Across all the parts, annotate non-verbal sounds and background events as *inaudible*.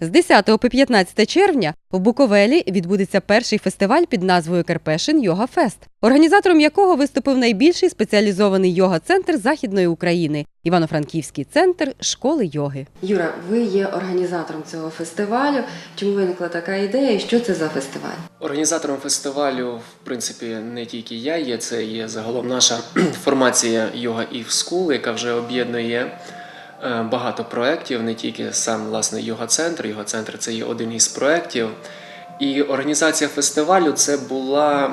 З 10 по 15 червня в Буковелі відбудеться перший фестиваль під назвою Керпешин Йога Фест, організатором якого виступив найбільший спеціалізований йога-центр Західної України Івано-Франківський центр школи йоги. Юра, ви є організатором цього фестивалю. Чому виникла така ідея і що це за фестиваль? Організатором фестивалю, в принципі, не тільки я є, це є загалом наша *clears throat* формація Yoga Eve School, яка вже об'єднує багато проєктів, не тільки сам власне Юга-центр. Юга-центр це є один із проєктів. І організація фестивалю це була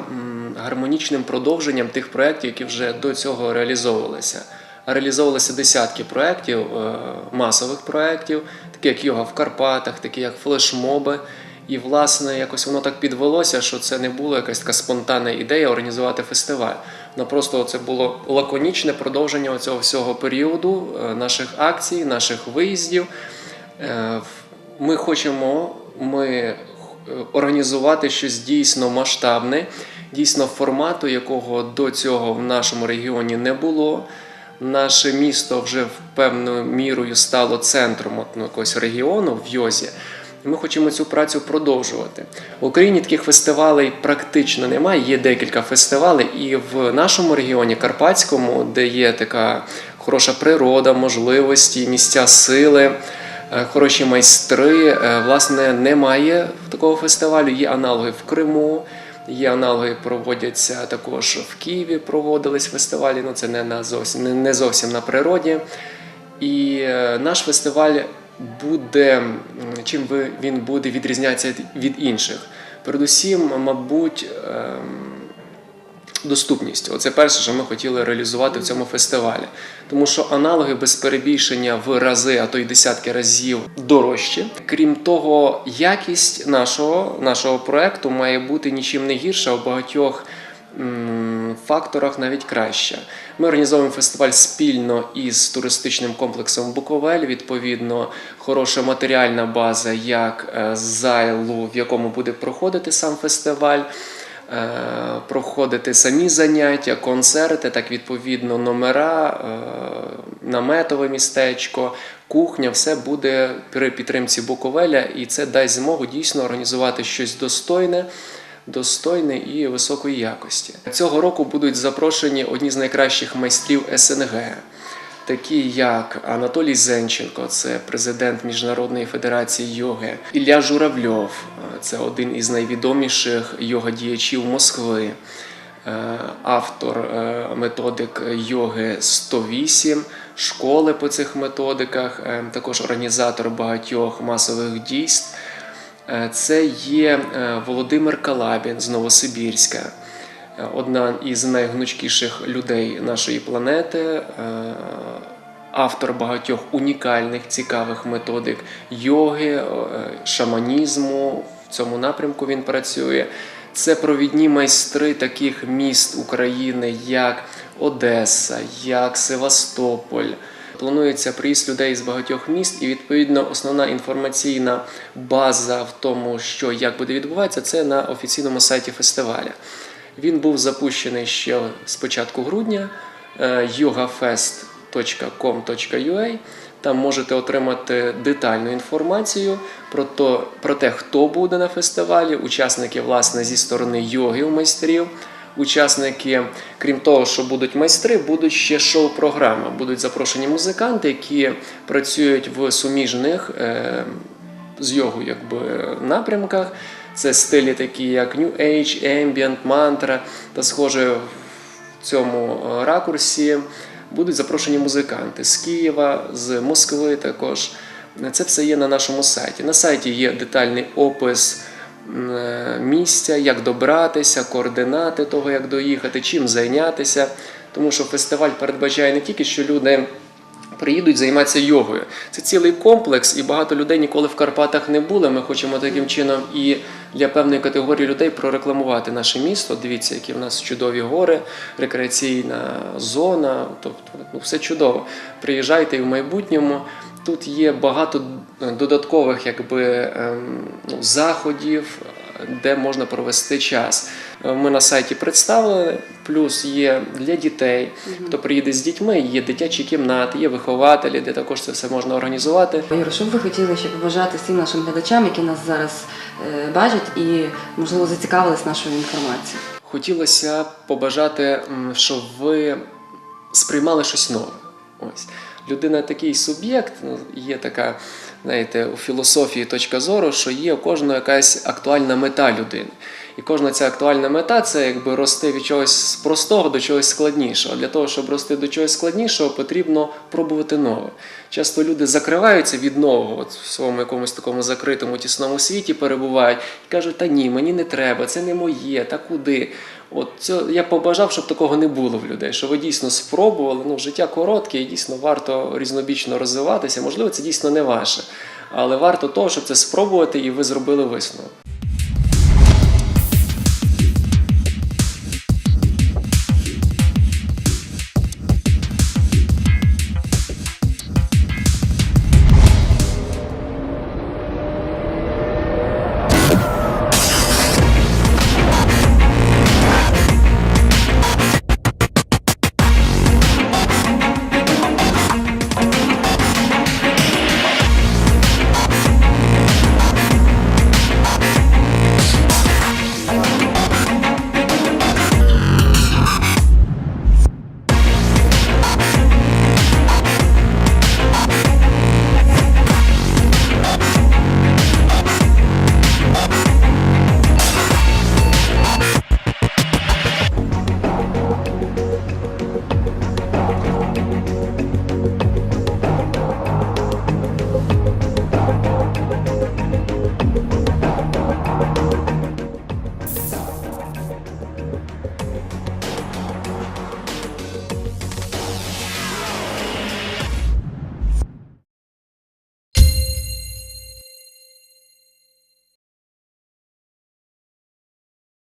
гармонічним продовженням тих проєктів, які вже до цього реалізовувалися. Реалізовувалися десятки проєктів, е, масових проєктів, такі як йога в Карпатах, такі як флешмоби. І, власне, якось воно так підвелося, що це не була якась така спонтанна ідея організувати фестиваль. Ну просто це було лаконічне продовження цього всього періоду е, наших акцій, наших виїздів. Е, Ми хочемо ми е, організувати щось дійсно масштабне, дійсно формату, якого до цього в нашому регіоні не було. Наше місто вже в певною мірою стало центром от, ну, якогось регіону в Йозі. І Ми хочемо цю працю продовжувати. В Україні таких фестивалей практично немає. Є декілька фестивалей, і в нашому регіоні Карпатському, де є така хороша природа, можливості, місця сили, е, хороші майстри. е, Власне, немає такого фестивалю. Є аналоги в Криму. Є аналоги, проводяться також в Києві. Проводились фестивалі. Ну це не на зовсім не- зовсім на природі. І е, наш фестиваль буде чим він буде відрізнятися від інших. Передусім, мабуть, ем, доступністю. Оце перше, що ми хотіли реалізувати в цьому фестивалі. Тому що аналоги без перебільшення в рази, а то й десятки разів дорожчі. Крім того, якість нашого, нашого проекту має бути нічим не гірша у багатьох м, факторах навіть краща. Ми організовуємо фестиваль спільно із туристичним комплексом Буковель. Відповідно, хороша матеріальна база, як е, зайлу, в якому буде проходити сам фестиваль. е, Проходити самі заняття, концерти, так відповідно, номера, е, наметове містечко, кухня, все буде при підтримці Буковеля, і це дасть змогу дійсно організувати щось достойне, достойне і високої якості. Цього року будуть запрошені одні з найкращих майстрів СНГ, такі як Анатолій Зенченко, це президент Міжнародної федерації йоги, Ілля Журавльов, це один із найвідоміших йога-діячів Москви. Е, Автор е, методик йоги 108, школи по цих методиках, е, також організатор багатьох масових дійств. Е, Це є е, Володимир Калабін з Новосибірська, е, одна із найгнучкіших людей нашої планети, автор багатьох унікальних цікавих методик йоги, шаманізму. В цьому напрямку він працює. Це провідні майстри таких міст України, як Одеса, як Севастополь. Планується приїзд людей з багатьох міст, і відповідно основна інформаційна база в тому, що як буде відбуватися, це на офіційному сайті фестиваля. Він був запущений ще з початку грудня е, yogafest.com.ua. Там можете отримати детальну інформацію про, то, про те, хто буде на фестивалі, учасники власне зі сторони йоги у майстрів. Учасники, крім того, що будуть майстри, будуть ще шоу-програми. Будуть запрошені музиканти, які працюють в суміжних е, з йогою якби, напрямках. Це стилі такі, як New Age, Ambient, Mantra та схоже в цьому ракурсі будуть запрошені музиканти з Києва, з Москви також. Це все є на нашому сайті. На сайті є детальний опис місця, як добратися, координати того, як доїхати, чим зайнятися. Тому що фестиваль передбачає не тільки, що люди приїдуть займатися йогою. Це цілий комплекс, і багато людей ніколи в Карпатах не були. Ми хочемо таким чином і для певної категорії людей прорекламувати наше місто. Дивіться, які в нас чудові гори, рекреаційна зона, тобто ну, все чудово. Приїжджайте і в майбутньому. Тут є багато додаткових якби, ем, ну, заходів, де можна провести час. Е, Ми на сайті представили, плюс є для дітей, хто приїде з дітьми, є дитячі кімнати, є вихователі, де також це все можна організувати. Юра, що б ви хотіли ще побажати всім нашим глядачам, які нас зараз е, бачать і, можливо, зацікавились нашою інформацією? Хотілося побажати, щоб ви сприймали щось нове. Ось. Людина такий суб'єкт, ну, є така, знаєте, у філософії точка зору, що є у кожного якась актуальна мета людини. І кожна ця актуальна мета це якби рости від чогось простого до чогось складнішого. Для того, щоб рости до чогось складнішого, потрібно пробувати нове. Часто люди закриваються від нового, от в своєму якомусь такому закритому тісному світі перебувають і кажуть, та ні, мені не треба, це не моє, та куди. От це я побажав, щоб такого не було в людей, що ви дійсно спробували. Ну, життя коротке і дійсно варто різнобічно розвиватися. Можливо, це дійсно не ваше, але варто того, щоб це спробувати, і ви зробили висновок.